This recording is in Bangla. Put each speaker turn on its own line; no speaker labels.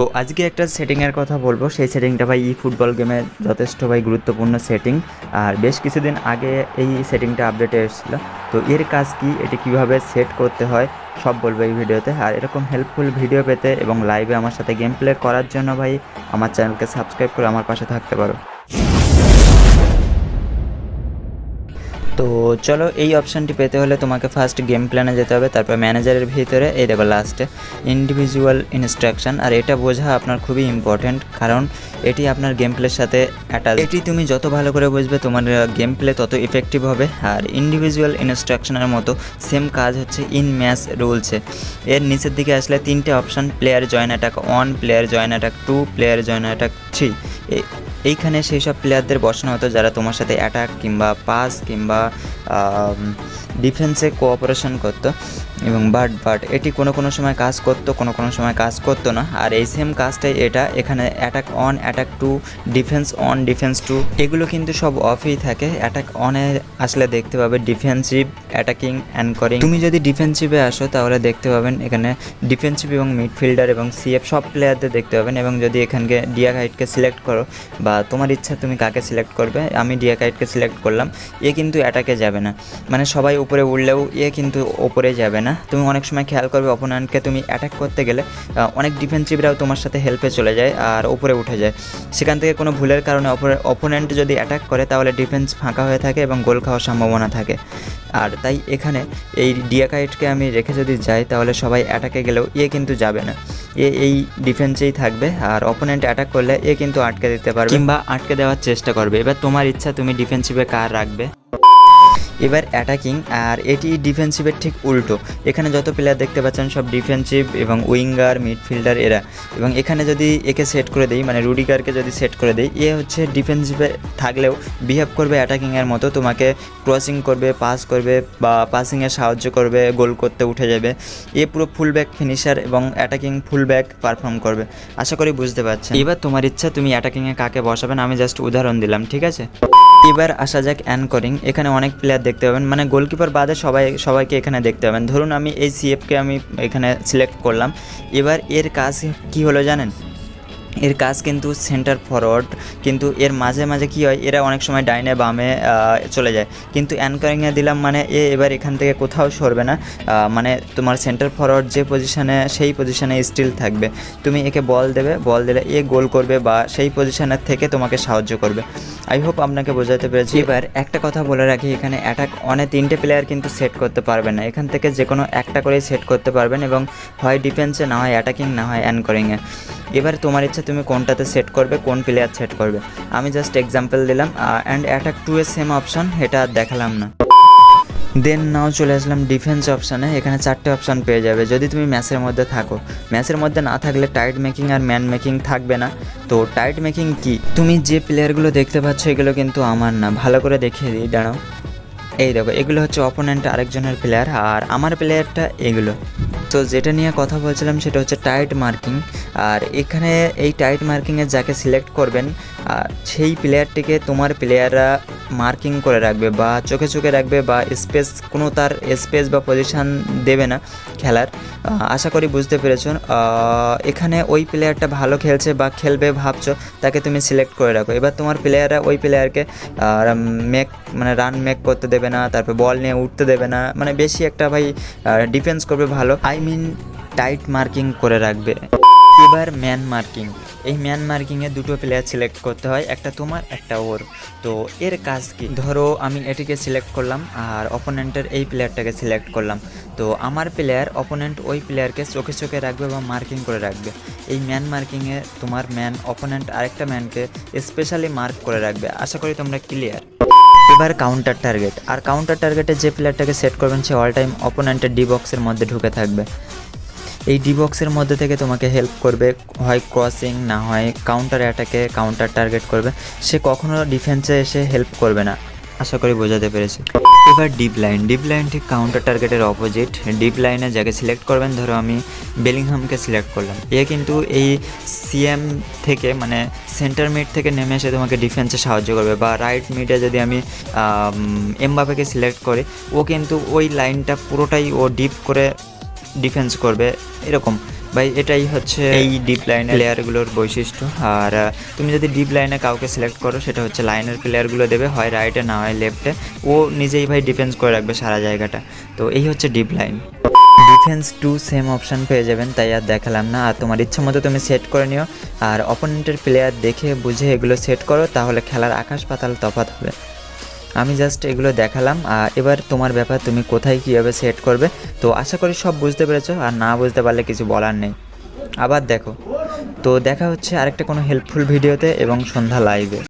তো আজকে একটা সেটিংয়ের কথা বলব। সেই সেটিংটা ভাই ই ফুটবল গেমে যথেষ্ট ভাই গুরুত্বপূর্ণ সেটিং আর বেশ কিছুদিন আগে এই সেটিংটা আপডেটে এসেছিল। তো এর কাজ কি, এটি কীভাবে সেট করতে হয়, সব বলব এই ভিডিওতে। আর এরকম হেল্পফুল ভিডিও পেতে এবং লাইভে আমার সাথে গেম প্লে করার জন্য ভাই, আমার চ্যানেলকে সাবস্ক্রাইব করে আমার পাশে থাকতে পারো। তো চলো এই অপশানটি পেতে হলে তোমাকে ফার্স্ট গেম প্ল্যানে যেতে হবে, তারপর ম্যানেজারের ভিতরে, এই দেখো লাস্টে ইন্ডিভিজুয়াল ইনস্ট্রাকশন আর এটা বোঝা আপনার খুবই ইম্পর্ট্যান্ট কারণ এটি আপনার গেম প্লের সাথে অ্যাটাচ এটি তুমি যত ভালো করে বুঝবে, তোমার গেম প্লে তত ইফেক্টিভ হবে। আর ইন্ডিভিজুয়াল ইনস্ট্রাকশনের মতো সেম কাজ হচ্ছে ইন ম্যাচ রুলসে এর নিচের দিকে আসলে তিনটে option player join attack one player join attack two player join attack three এইখানে সেই সব প্লেয়ারদের বসানো হতো যারা তোমার সাথে অ্যাটাক কিংবা পাস কিংবা ডিফেন্সে কোঅপারেশন করতো। এবং বাট বাট এটি কোনো কোনো সময় কাজ করতো, কোনো কোনো সময় কাজ করতো না। আর এই সেম কাজটাই এটা এখানে attack on attack two defence on defence two এগুলো কিন্তু সব অফই থাকে। অ্যাটাক অনে আসলে দেখতে পাবে ডিফেন্সিভ অ্যাটাকিং অ্যানকরিং তুমি যদি ডিফেন্সিভে আসো তাহলে দেখতে পাবেন এখানে ডিফেন্সিভ এবং মিডফিল্ডার এবং সিএফ সব প্লেয়ারদের দেখতে পাবেন এবং যদি এখানকে ডিয়া হাইটকে সিলেক্ট করো বা তোমার ইচ্ছা তুমি কাকে সিলেক্ট করবে, আমি ডিয়া হাইটকে সিলেক্ট করলাম, এ কিন্তু অ্যাটাকে যাবে না। মানে সবাই উপরে উঠলেও এ কিন্তু ওপরে যাবে না। তুমি অনেক সময় খেয়াল করবে অপোনেন্টকে তুমি অ্যাটাক করতে গেলে অনেক ডিফেন্সিভরাও তোমার সাথে হেল্পে চলে যায় আর ওপরে উঠে যায়। সেখান থেকে কোনো ভুলের কারণে অপোনেন্ট যদি অ্যাটাক করে তাহলে ডিফেন্স ফাঁকা হয়ে থাকে এবং গোল খাওয়ার সম্ভাবনা থাকে। আর তাই এখানে এই ডিয়াকাইটকে আমি রেখে যদি যাই তাহলে সবাই অ্যাটাকে গেলেও এ কিন্তু যাবে না। এ এই ডিফেন্সেই থাকবে আর অপোনেন্ট অ্যাটাক করলে এ কিন্তু আটকে দিতে পারবে। কিংবা আটকে দেওয়ার চেষ্টা করবে। এবার তোমার ইচ্ছা তুমি ডিফেন্সিভে কার রাখবে? এবার অ্যাটাকিং আর এটি ডিফেন্সিভের ঠিক উল্টো। এখানে যত প্লেয়ার দেখতে পাচ্ছেন সব ডিফেন্সিভ এবং উইঙ্গার মিডফিল্ডার এরা। এবং এখানে যদি একে সেট করে দিই মানে রুডিগারকে যদি সেট করে দিই, এ হচ্ছে ডিফেন্সিভে থাকলেও বিহেভ করবে অ্যাটাকিংয়ের মতো, তোমাকে ক্রসিং করবে পাস করবে বা পাসিংয়ে সাহায্য করবে, গোল করতে উঠে যাবে। এ পুরো ফুল ব্যাক ফিনিশার এবং অ্যাটাকিং ফুল ব্যাক পারফর্ম করবে। আশা করি বুঝতে পারছেন। এবার তোমার ইচ্ছা, তুমি অ্যাটাকিংয়ে কাকে বসাবেন, আমি জাস্ট উদাহরণ দিলাম, ঠিক আছে? এবার আসা যাক অ্যানকরিং এখানে অনেক প্লেয়ার দেখতে পাবেন। মানে গোলকিপার বাদে সবাই, সবাইকে এখানে দেখতে পাবেন। ধরুন আমি এই সিএফকে আমি এখানে সিলেক্ট করলাম। এবার এর কাজ কি হলো জানেন? এর কাজ কিন্তু সেন্টার ফরওয়ার্ড কিন্তু এর মাঝে মাঝে কি হয়, এরা অনেক সময় ডাইনে বামে চলে যায়। কিন্তু অ্যানকারিংয়ে দিলাম মানে এ এবার এখান থেকে কোথাও সরবে না। মানে তোমার সেন্টার ফরওয়ার্ড যে পজিশানে সেই পজিশানে স্টিল থাকবে। তুমি একে বল দেবে বল দিলে এ গোল করবে বা সেই পজিশনের থেকে তোমাকে সাহায্য করবে। আই হোপ আপনাকে বোঝাতে পেরেছি। এবার একটা কথা বলে রাখি, এখানে অ্যাটাক অনেক তিনটে প্লেয়ার কিন্তু সেট করতে পারবে না। এখান থেকে যে কোনো একটা করেই সেট করতে পারবেন এবং হয় ডিফেন্সে না হয় অ্যাটাকিং না হয় অ্যানকরিংয়ে এবার তোমার ইচ্ছা তুমি কোনটাতে সেট করবে, কোন প্লেয়ার সেট করবে। আমি জাস্ট এক্সাম্পল দিলাম অ্যান্ড অ্যাটাক টু এর সেম অপশন এটা দেখালাম না। দেন নাও চলে আসলাম ডিফেন্স অপশানে এখানে চারটে অপশান পেয়ে যাবে। যদি তুমি ম্যাচের মধ্যে থাকো ম্যাচের মধ্যে না থাকলে টাইট মেকিং আর ম্যান মেকিং থাকবে না। তো টাইট মেকিং কি? তুমি যে প্লেয়ারগুলো দেখতে পাচ্ছ, এগুলো কিন্তু আমার না। ভালো করে দেখিয়ে দিই, দাঁড়াও। এই দেখো, এগুলো হচ্ছে অপোনেন্ট আরেকজনের প্লেয়ার আর আমার প্লেয়ারটা এগুলো। তো যেটা নিয়ে কথা বলছিলাম সেটা হচ্ছে টাইট মার্কিং আর এখানে এই টাইট মার্কিংয়ে যাকে সিলেক্ট করবেন সেই প্লেয়ারটিকে তোমার প্লেয়াররা মার্কিং করে রাখবে বা চোখে চোখে রাখবে বা স্পেস, কোনো তার স্পেস বা পজিশান দেবে না খেলার। আশা করি বুঝতে পেরেছ এখানে ওই প্লেয়ারটা ভালো খেলছে বা খেলবে ভাবছ, তাকে তুমি সিলেক্ট করে রাখো। এবার তোমার প্লেয়াররা ওই প্লেয়ারকে মেক মানে রান মেক করতে দেবে না, তারপর বল নিয়ে উঠতে দেবে না। মানে বেশি একটা ভাই ডিফেন্স করবে ভালো। আই মিন টাইট মার্কিং করে রাখবে। এবার ম্যান মার্কিং এই ম্যান মার্কিংয়ে দুটো প্লেয়ার সিলেক্ট করতে হয়, একটা তোমার, একটা ওর। তো এর কাজ কি? ধরো আমি এটিকে সিলেক্ট করলাম আর অপোনেন্টের এই প্লেয়ারটাকে সিলেক্ট করলাম। তো আমার প্লেয়ার অপোনেন্ট ওই প্লেয়ারকে চোখে চোখে রাখবে বা মার্কিং করে রাখবে। এই ম্যান মার্কিংয়ে তোমার ম্যান অপোনেন্ট আরেকটা ম্যানকে স্পেশালি মার্ক করে রাখবে। আশা করি তোমরা ক্লিয়ার এবার কাউন্টার টার্গেট আর কাউন্টার টার্গেটে যে প্লেয়ারটাকে সেট করবেন, সে অল টাইম অপোনেন্টের ডি বক্সের মধ্যে ঢুকে থাকবে। এই ডি বক্সের মধ্যে থেকে তোমাকে হেল্প করবে, হয় ক্রসিং না হয় কাউন্টার অ্যাটাকে কাউন্টার টার্গেট করবে। সে কখনো ডিফেন্সে এসে হেল্প করবে না। আশা করি বোঝাতে পেরেছি। এবার ডিপ লাইন ডিপ লাইন ঠিক কাউন্টার টার্গেটের অপোজিট ডিপ লাইনে যাকে সিলেক্ট করবেন, ধরো আমি বেলিংহামকে সিলেক্ট করলাম। এ কিন্তু এই সিএম থেকে মানে সেন্টার মিড থেকে নেমে এসে তোমাকে ডিফেন্সে সাহায্য করবে বা রাইট মিডে যদি আমি এমবাপেকে সিলেক্ট করি, ও কিন্তু ওই লাইনটা পুরোটাই ও ডিপ করে ডিফেন্স করবে এরকম। ভাই এটাই হচ্ছে এই ডিপ লাইনের প্লেয়ারগুলোর বৈশিষ্ট্য। আর তুমি যদি ডিপ লাইনে কাউকে সিলেক্ট করো সেটা হচ্ছে লাইনের প্লেয়ারগুলো দেবে হয় রাইটে না হয় লেফটে ও নিজেই ভাই ডিফেন্স করে রাখবে সারা জায়গাটা। তো এই হচ্ছে deep line defence two same option পেয়ে যাবেন তাই আর দেখালাম না। আর তোমার ইচ্ছা মতো তুমি সেট করে নিও। আর অপোনেন্টের প্লেয়ার দেখে বুঝে এগুলো সেট করো তাহলে খেলার আকাশ পাতাল তফাৎ হবে। আমি জাস্ট এগুলো দেখালাম এবার তোমার ব্যাপার তুমি কোথায় কীভাবে সেট করবে? তো আশা করি সব বুঝতে পেরেছ, আর না বুঝতে পারলে কিছু বলার নেই। আবার দেখো। তো দেখা হচ্ছে আরেকটা কোনো হেল্পফুল ভিডিওতে এবং সন্ধ্যা লাইভে